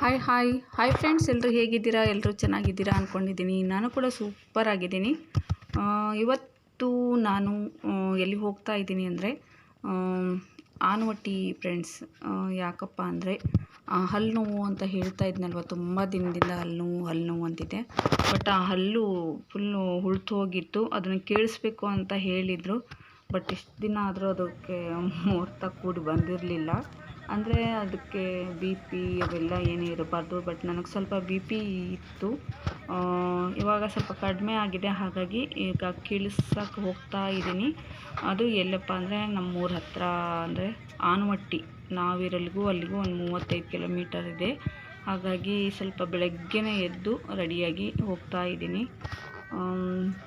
Hi hi hi friends ಎಲ್ಲರೂ ಹೇಗಿದ್ದೀರಾ? ಎಲ್ಲರೂ ಚೆನ್ನಾಗಿದ್ದೀರಾ ಅಂದ್ಕೊಂಡಿದ್ದೀನಿ ನಾನು ಕೂಡ ಸೂಪರ್ ಆಗಿದ್ದೀನಿ. ಇವತ್ತು ನಾನು ಎಲ್ಲಿ ಹೋಗ್ತಾ ಇದ್ದೀನಿ ಅಂದರೆ ಆನವಟ್ಟಿ ಫ್ರೆಂಡ್ಸ್ ಯಾಕಪ್ಪ ಅಂದರೆ ಹಲ್ಲು ನೋವು ಅಂತ ಹೇಳ್ತಾ ಇದ್ನಲ್ವ? ತುಂಬ ದಿನದಿಂದ ಹಲ್ಲು ನೋವು ಹಲ್ಲು ನೋವು ಅಂತಿದೆ. ಬಟ್ ಆ ಹಲ್ಲು ಫುಲ್ಲು ಹುಳ್ತು ಹೋಗಿತ್ತು ಅದನ್ನು ಕೇಳಿಸ್ಬೇಕು ಅಂತ ಹೇಳಿದರು. ಬಟ್ ಇಷ್ಟು ದಿನ ಆದರೂ ಅದಕ್ಕೆ ಮುಹೂರ್ತ ಕೂಡಿ ಬಂದಿರಲಿಲ್ಲ. ಅಂದರೆ ಅದಕ್ಕೆ ಬಿ ಪಿ ಅವೆಲ್ಲ ಏನೂ ಇರಬಾರ್ದು, ಬಟ್ ನನಗೆ ಸ್ವಲ್ಪ ಬಿ ಪಿ ಇತ್ತು. ಇವಾಗ ಸ್ವಲ್ಪ ಕಡಿಮೆ ಆಗಿದೆ, ಹಾಗಾಗಿ ಈಗ ಕೀಳಿಸಕ್ಕೆ ಹೋಗ್ತಾ ಇದ್ದೀನಿ. ಅದು ಎಲ್ಲಪ್ಪ ಅಂದರೆ ನಮ್ಮೂರ ಹತ್ತಿರ ಅಂದರೆ ಆನವಟ್ಟಿ ನಾವಿರಲ್ಲಿಗೂ ಅಲ್ಲಿಗೂ ಒಂದು ಮೂವತ್ತೈದು ಕಿಲೋಮೀಟರ್ ಇದೆ. ಹಾಗಾಗಿ ಸ್ವಲ್ಪ ಬೆಳಗ್ಗೆನೇ ಎದ್ದು ರೆಡಿಯಾಗಿ ಹೋಗ್ತಾ ಇದ್ದೀನಿ.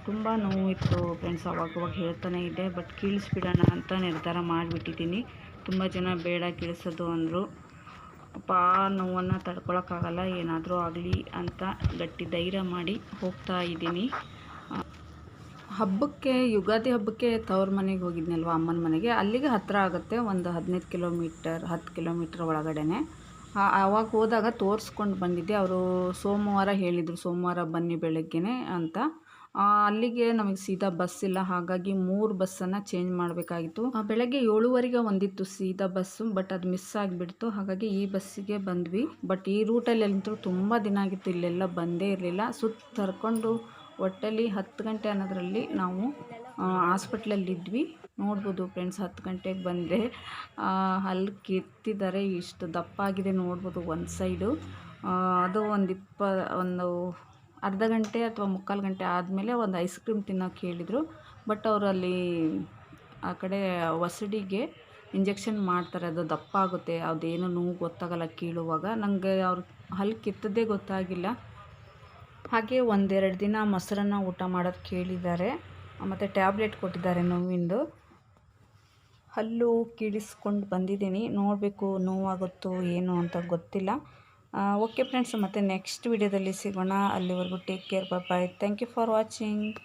ತುಂಬ ನೋವಿತ್ತು ಫ್ರೆಂಡ್ಸ್, ಅವಾಗವಾಗ ಹೇಳ್ತಾನೆ ಇದ್ದೆ, ಬಟ್ ಕೀಳಿಸ್ಬಿಡೋಣ ಅಂತ ನಿರ್ಧಾರ ಮಾಡಿಬಿಟ್ಟಿದ್ದೀನಿ. ತುಂಬ ಜನ ಬೇಡ ಕೀಳಿಸೋದು ಅಂದರು. ಅಪ್ಪ ಆ ನೋವನ್ನು ತಡ್ಕೊಳಕ್ಕಾಗಲ್ಲ, ಏನಾದರೂ ಆಗಲಿ ಅಂತ ಗಟ್ಟಿ ಧೈರ್ಯ ಮಾಡಿ ಹೋಗ್ತಾ ಇದ್ದೀನಿ. ಹಬ್ಬಕ್ಕೆ, ಯುಗಾದಿ ಹಬ್ಬಕ್ಕೆ ತವ್ರ ಮನೆಗೆ ಹೋಗಿದ್ನಲ್ವ ಅಮ್ಮನ ಮನೆಗೆ? ಅಲ್ಲಿಗೆ ಹತ್ತಿರ ಆಗುತ್ತೆ, ಒಂದು ಹದಿನೈದು ಕಿಲೋಮೀಟರ್, ಹತ್ತು ಕಿಲೋಮೀಟ್ರ್ ಒಳಗಡೆನೆ. ಆವಾಗ ಹೋದಾಗ ತೋರಿಸ್ಕೊಂಡು ಬಂದಿದ್ದೆ. ಅವರು ಸೋಮವಾರ ಹೇಳಿದರು, ಸೋಮವಾರ ಬನ್ನಿ ಬೆಳಗ್ಗೆನೆ ಅಂತ. ಅಲ್ಲಿಗೆ ನಮಗೆ ಸೀದಾ ಬಸ್ ಇಲ್ಲ. ಹಾಗಾಗಿ ಮೂರು ಬಸ್ಸನ್ನು ಚೇಂಜ್ ಮಾಡಬೇಕಾಗಿತ್ತು. ಬೆಳಗ್ಗೆ ಏಳುವರೆಗೆ ಒಂದಿತ್ತು ಸೀದಾ ಬಸ್ಸು ಬಟ್ ಅದು ಮಿಸ್ ಆಗಿಬಿಡ್ತು. ಹಾಗಾಗಿ ಈ ಬಸ್ಸಿಗೆ ಬಂದ್ವಿ. ಬಟ್ ಈ ರೂಟಲ್ಲಿ ಅಂತೂ ತುಂಬ ದಿನ ಆಗಿತ್ತು. ಇಲ್ಲೆಲ್ಲ ಬಂದೇ ಇರಲಿಲ್ಲ. ಸುತ್ತ ತರ್ಕೊಂಡು ಒಟ್ಟಲ್ಲಿ ಹತ್ತು ಗಂಟೆ ಅನ್ನೋದ್ರಲ್ಲಿ ನಾವು ಹಾಸ್ಪಿಟ್ಲಲ್ಲಿದ್ವಿ ನೋಡ್ಬೋದು ಫ್ರೆಂಡ್ಸ್ ಹತ್ತು ಗಂಟೆಗೆ ಬಂದೆ ಅಲ್ಲಿ ಕೆತ್ತಿದ್ದಾರೆ ಇಷ್ಟು ದಪ್ಪ ಆಗಿದೆ ನೋಡ್ಬೋದು ಒಂದು ಸೈಡು ಅದು ಒಂದು ಇಪ್ಪ ಒಂದು ಅರ್ಧ ಗಂಟೆ ಅಥವಾ ಮುಕ್ಕಾಲು ಗಂಟೆ ಆದಮೇಲೆ ಒಂದು ಐಸ್ ಕ್ರೀಮ್ ತಿನ್ನೋಕೆ ಹೇಳಿದರು. ಬಟ್ ಅವರಲ್ಲಿ ಆ ಕಡೆ ಒಸಡಿಗೆ ಇಂಜೆಕ್ಷನ್ ಮಾಡ್ತಾರೆ. ಅದು ದಪ್ಪ ಆಗುತ್ತೆ ಅದೇನು ನೋವು ಗೊತ್ತಾಗಲ್ಲ ಕೀಳುವಾಗ. ನನಗೆ ಅವ್ರು ಹಲ್ಲು ಕಿತ್ತದ್ದೇ ಗೊತ್ತಾಗಿಲ್ಲ. ಹಾಗೆ ಒಂದೆರಡು ದಿನ ಮೊಸರನ್ನ ಊಟ ಮಾಡೋದು ಕೇಳಿದ್ದಾರೆ. ಮತ್ತು ಟ್ಯಾಬ್ಲೆಟ್ ಕೊಟ್ಟಿದ್ದಾರೆ ನೋವಿಂದು. ಹಲ್ಲು ಕೀಳಿಸ್ಕೊಂಡು ಬಂದಿದ್ದೀನಿ. ನೋಡಬೇಕು ನೋವಾಗುತ್ತೋ ಏನು ಅಂತ ಗೊತ್ತಿಲ್ಲ. ಓಕೆ ಫ್ರೆಂಡ್ಸ್ ಮತ್ತು ನೆಕ್ಸ್ಟ್ ವಿಡಿಯೋದಲ್ಲಿ ಸಿಗೋಣ. ಅಲ್ಲಿವರೆಗೂ take care bye thank you for watching